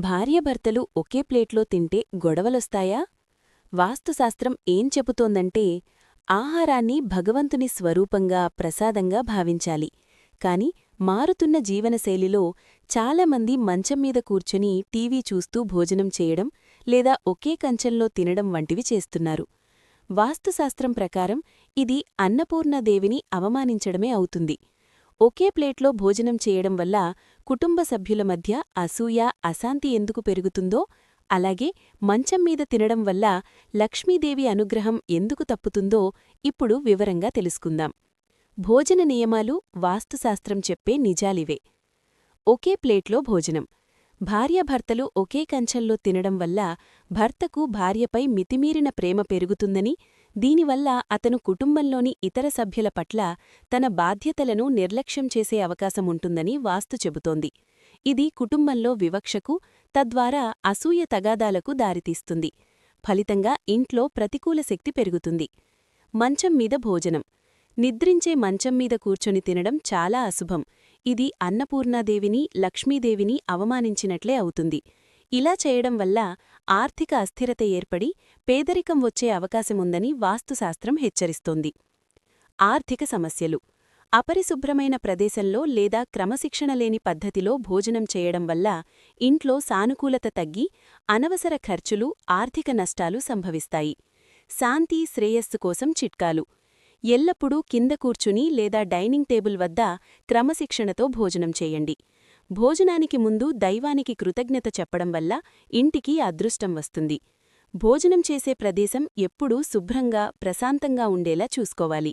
భార్యభర్తలు ఒకే ప్లేట్లో తింటే గొడవలొస్తాయా? వాస్తుశాస్త్రం ఏం చెబుతోందంటే ఆహారాన్ని భగవంతుని స్వరూపంగా ప్రసాదంగా భావించాలి. కాని మారుతున్న జీవనశైలిలో చాలామంది మంచంమీద కూర్చుని టీవీ చూస్తూ భోజనం చేయడం లేదా ఒకే కంచంలో తినడం వంటివి చేస్తున్నారు. వాస్తుశాస్త్రం ప్రకారం ఇది అన్నపూర్ణదేవిని అవమానించడమే అవుతుంది. ఒకే ప్లేట్లో భోజనం చేయడం వల్ల కుటుంబ సభ్యుల మధ్య అసూయ అశాంతి ఎందుకు పెరుగుతుందో అలాగే మంచం మీద తినడం వల్ల లక్ష్మీదేవి అనుగ్రహం ఎందుకు తప్పుతుందో ఇప్పుడు వివరంగా తెలుసుకుందాం. భోజన నియమాలు వాస్తుశాస్త్రం చెప్పే నిజాలివే. ఒకే ప్లేట్లో భోజనం. భార్యాభర్తలు ఒకే కంచంలో తినడం వల్ల భర్తకు భార్యపై మితిమీరిన ప్రేమ పెరుగుతుందని దీనివల్ల అతను కుటుంబంలోని ఇతర సభ్యుల పట్ల తన బాధ్యతలను నిర్లక్ష్యం చేసే అవకాశముంటుందని వాస్తు చెబుతోంది. ఇది కుటుంబంలో వివక్షకు తద్వారా అసూయ తగాదాలకు దారితీస్తుంది. ఫలితంగా ఇంట్లో ప్రతికూల శక్తి పెరుగుతుంది. మంచం మీద భోజనం. నిద్రించే మంచం మీద కూర్చొని తినడం చాలా అశుభం. ఇది అన్నపూర్ణాదేవిని లక్ష్మీదేవిని అవమానించినట్లే అవుతుంది. ఇలా చేయడం వల్ల ఆర్థిక అస్థిరత ఏర్పడి పేదరికం వచ్చే అవకాశముందని వాస్తుశాస్త్రం హెచ్చరిస్తోంది. ఆర్థిక సమస్యలు. అపరిశుభ్రమైన ప్రదేశంలో లేదా క్రమశిక్షణ లేని పద్ధతిలో భోజనం చేయడం వల్ల ఇంట్లో సానుకూలత తగ్గి అనవసర ఖర్చులు ఆర్థిక నష్టాలు సంభవిస్తాయి. శాంతి శ్రేయస్సు కోసం చిట్కాలు. ఎల్లప్పుడూ కింద కూర్చుని లేదా డైనింగ్ టేబుల్ వద్ద క్రమశిక్షణతో భోజనం చేయండి. భోజనానికి ముందు దైవానికి కృతజ్ఞత చెప్పడం వల్ల ఇంటికి అదృష్టం వస్తుంది. భోజనం చేసే ప్రదేశం ఎప్పుడూ శుభ్రంగా ప్రశాంతంగా ఉండేలా చూసుకోవాలి.